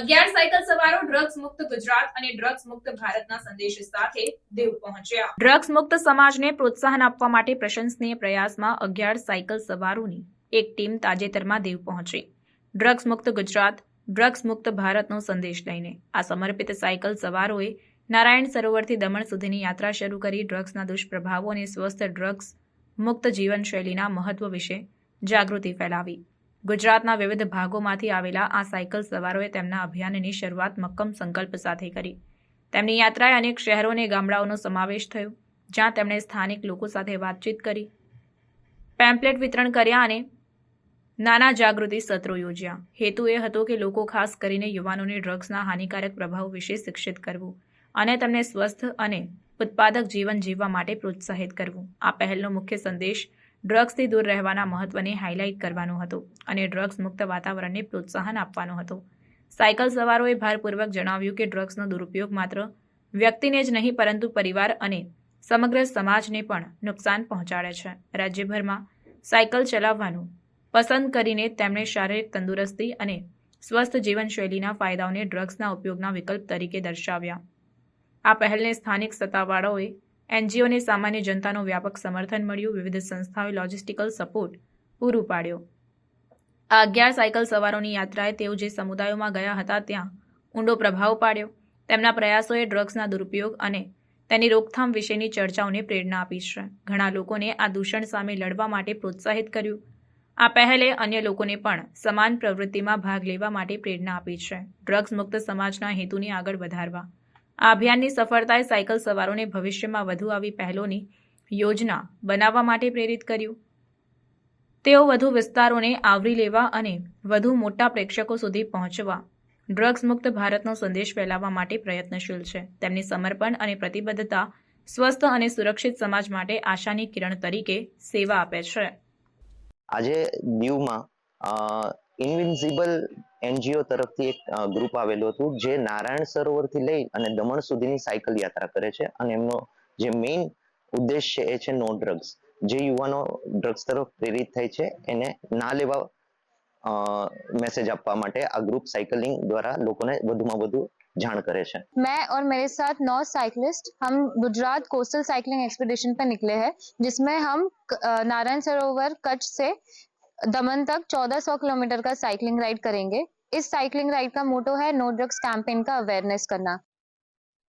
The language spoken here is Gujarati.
અગિયાર સાયકલ સવારો ડ્રગ્સ મુક્ત ગુજરાત અને ડ્રગ્સ મુક્ત ભારતના સંદેશ સાથે દેવ પહોંચ્યા. ડ્રગ્સ મુક્ત સમાજને પ્રોત્સાહન આપવા માટે પ્રશંસનીય પ્રયાસમાં અગિયાર સાયકલ સવારોની એક ટીમ તાજેતરમાં દેવ પહોંચી. ડ્રગ્સ મુક્ત ગુજરાત ડ્રગ્સ મુક્ત ભારતનો સંદેશ લઈને આ સમર્પિત સાયકલ સવારોએ નારાયણ સરોવરથી દમણ સુધીની યાત્રા શરૂ કરી ડ્રગ્સના દુષ્પ્રભાવો અને સ્વસ્થ ડ્રગ્સ મુક્ત જીવનશૈલીના મહત્વ વિશે જાગૃતિ ફેલાવી. ગુજરાતના વિવિધ ભાગોમાંથી આવેલા આ સાયકલ સવારોએ તેમના અભિયાનની શરૂઆત મક્કમ સંકલ્પ સાથે કરી. તેમની યાત્રાએ અનેક શહેરો અને ગામડાઓનો સમાવેશ થયો, જ્યાં તેમણે સ્થાનિક લોકો સાથે વાતચીત કરી. પેમ્પલેટ વિતરણ કર્યા અને નાના જાગૃતિ સત્રો યોજ્યા. હેતુ એ હતો કે લોકો ખાસ કરીને યુવાનોને ડ્રગ્સના હાનિકારક પ્રભાવ વિશે શિક્ષિત કરવું અને તેમને સ્વસ્થ અને ઉત્પાદક જીવન જીવવા માટે પ્રોત્સાહિત કરવું. આ પહેલનો મુખ્ય સંદેશ ડ્રગ્સથી દૂર રહેવાના મહત્વને હાઇલાઇટ કરવાનો હતો અને ડ્રગ્સ મુક્ત વાતાવરણને પ્રોત્સાહન આપવાનું હતું. સાયકલ સવારોએ ભારપૂર્વક જણાવ્યું કે ડ્રગ્સનો દુરુપયોગ માત્ર વ્યક્તિને જ નહીં, પરંતુ પરિવાર અને સમગ્ર સમાજને પણ નુકસાન પહોંચાડે છે. રાજ્યભરમાં સાયકલ ચલાવવાનું પસંદ કરીને તેમણે શારીરિક તંદુરસ્તી અને સ્વસ્થ જીવનશૈલીના ફાયદાઓને ડ્રગ્સના ઉપયોગના વિકલ્પ તરીકે દર્શાવ્યા. આ પહેલને સ્થાનિક સત્તાવાળાઓએ એનજીઓને સામાન્ય જનતાનું વ્યાપક સમર્થન મળ્યું. વિવિધ સંસ્થાઓએ લોજિસ્ટિકલ સપોર્ટ પૂરું પાડ્યો. આ અગિયાર સાયકલ સવારોની યાત્રાએ તેઓ જે સમુદાયોમાં ગયા હતા ત્યાં ઊંડો પ્રભાવ પાડ્યો. તેમના પ્રયાસોએ ડ્રગ્સના દુરુપયોગ અને તેની રોકથામ વિશેની ચર્ચાઓને પ્રેરણા આપી છે. ઘણા લોકોને આ દૂષણ સામે લડવા માટે પ્રોત્સાહિત કર્યું. આ પહેલે અન્ય લોકોને પણ સમાન પ્રવૃત્તિમાં ભાગ લેવા માટે પ્રેરણા આપી છે. ડ્રગ્સ મુક્ત સમાજના હેતુને આગળ વધારવા આ અભિયાનની સફળતાએ સાયકલ સવારોને ભવિષ્યમાં વધુ આવી પહેલોની યોજના બનાવવા માટે પ્રેરિત કર્યું. તેઓ વધુ વિસ્તારોને આવરી લેવા અને વધુ મોટા પ્રેક્ષકો સુધી પહોંચવા, ડ્રગ્સ મુક્ત ભારતનો સંદેશ ફેલાવવા માટે પ્રયત્નશીલ છે. તેમની સમર્પણ અને પ્રતિબદ્ધતા સ્વસ્થ અને સુરક્ષિત સમાજ માટે આશાની કિરણ તરીકે સેવા આપે છે. આજે દીવમાં ઇનવિન્સિબલ એનજીઓ તરફથી એક અ, ગ્રુપ આવેલું હતું જે નારાયણ સરોવરથી લઈ અને દમણ સુધીની સાયકલ યાત્રા કરે છે અને એમનો જે મેઇન ઉદ્દેશ છે એ છે નો ડ્રગ્સ જે યુવાનો ડ્રગ્સ તરફ પ્રેરિત થાય છે એને ના લેવા મેસેજ આપવા માટે આ ગ્રુપ સાયકલિંગ દ્વારા લોકોને વધુમાં વધુ જાણ કરે છે मैं और मेरे साथ नौ साइकिलिस्ट हम गुजरात कोस्टल साइकिलिंग एक्सपीडिशन पर निकले हैं जिसमें हम अ, नारायण सरोवर कच्छ से दमन तक 1400 किलोमीटर का साइकिलिंग राइड करेंगे इस साइकिलिंग राइड का मोटो है नो ड्रग्स कैंपेन का अवेयरनेस करना